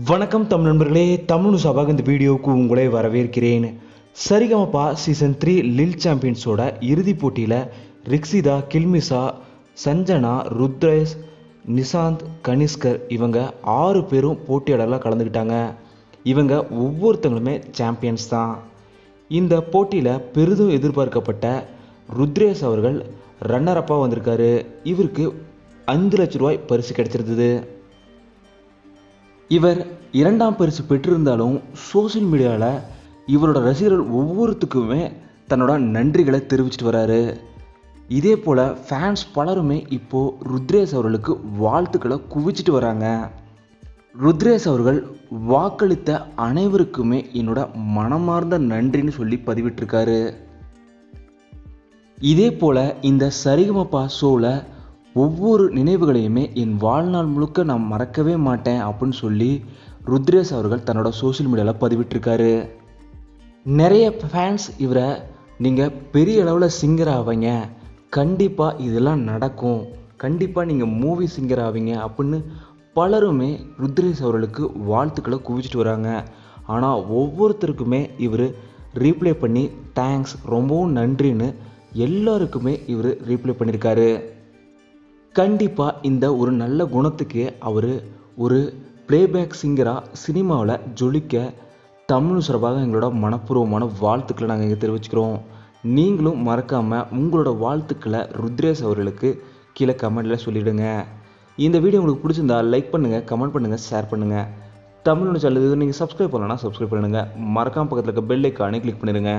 வணக்கம் தமிழ் நண்பர்களே தமிழ் சபாக இந்த வீடியோவுக்கு உங்களை வரவேற்கிறேன். சரிகமப்பா சீசன் த்ரீ லில் சாம்பியன்ஸோட இறுதிப் போட்டியில் ரிக்ஸிதா கில்மிசா சஞ்சனா ருத்ரேஷ் நிசாந்த் கனிஷ்கர் இவங்க ஆறு பேரும் போட்டியாளர்களாக கலந்துக்கிட்டாங்க. இவங்க ஒவ்வொருத்தங்களுமே சாம்பியன்ஸ் தான். இந்த போட்டியில் பெரிதும் எதிர்பார்க்கப்பட்ட ருத்ரேஷ் அவர்கள் ரன்னரப்பாக வந்திருக்காரு. இவருக்கு அஞ்சு லட்ச ரூபாய் பரிசு கிடைச்சிருந்தது. இவர் இரண்டாம் பரிசு பெற்றிருந்தாலும் சோஷியல் மீடியாவில் இவரோட ரசிகர்கள் ஒவ்வொருத்துக்குமே தன்னோட நன்றிகளை தெரிவிச்சிட்டு வராரு. இதே போல் ஃபேன்ஸ் பலருமே இப்போது ருத்ரேஷ் அவர்களுக்கு வாழ்த்துக்களை குவிச்சிட்டு வராங்க. ருத்ரேஷ் அவர்கள் வாக்களித்த அனைவருக்குமே என்னோட மனமார்ந்த நன்றின்னு சொல்லி பதிவிட்டிருக்காரு. இதே போல் இந்த சரிகமப்பா ஷோவில் ஒவ்வொரு நினைவுகளையுமே என் வாழ்நாள் முழுக்க நான் மறக்கவே மாட்டேன் அப்படின்னு சொல்லி ருத்ரேஷ் அவர்கள் தன்னோட சோஷியல் மீடியாவில் பதிவிட்டிருக்காரு. நிறைய ஃபேன்ஸ் இவரை நீங்கள் பெரிய அளவில் சிங்கர் ஆவீங்க. கண்டிப்பாக இதெல்லாம் நடக்கும். கண்டிப்பாக நீங்கள் மூவி சிங்கர் ஆவீங்க அப்படின்னு பலருமே ருத்ரேஷ் அவர்களுக்கு வாழ்த்துக்களை குவிச்சிட்டு வராங்க. ஆனால் ஒவ்வொருத்தருக்குமே இவர் ரீப்ளே பண்ணி தேங்க்ஸ் ரொம்பவும் நன்றின்னு எல்லாருக்குமே இவர் ரீப்ளே பண்ணியிருக்காரு கண்டிப்பாக இந்த ஒரு நல்ல குணத்துக்கு அவர் ஒரு ப்ளேபேக் சிங்கராக சினிமாவில் ஜொலிக்க தமிழ் சார்பாக எங்களோட மனப்பூர்வமான வாழ்த்துக்களை நாங்கள் இங்கே தெரிவிச்சுக்கிறோம். நீங்களும் மறக்காமல் உங்களோட வாழ்த்துக்களை ருத்ரேஷ் அவர்களுக்கு கீழே கமெண்டில் சொல்லிவிடுங்க இந்த வீடியோ உங்களுக்கு பிடிச்சிருந்தா லைக் பண்ணுங்கள் கமெண்ட் பண்ணுங்கள் ஷேர் பண்ணுங்கள் தமிழ் சேனல் இது நீங்கள் சப்ஸ்கிரைப் பண்ணலன்னா சப்ஸ்கிரைப் பண்ணுங்கள் மறக்காம பக்கத்தில் இருக்க பெல் ஐக்கானே கிளிக் பண்ணிடுங்க.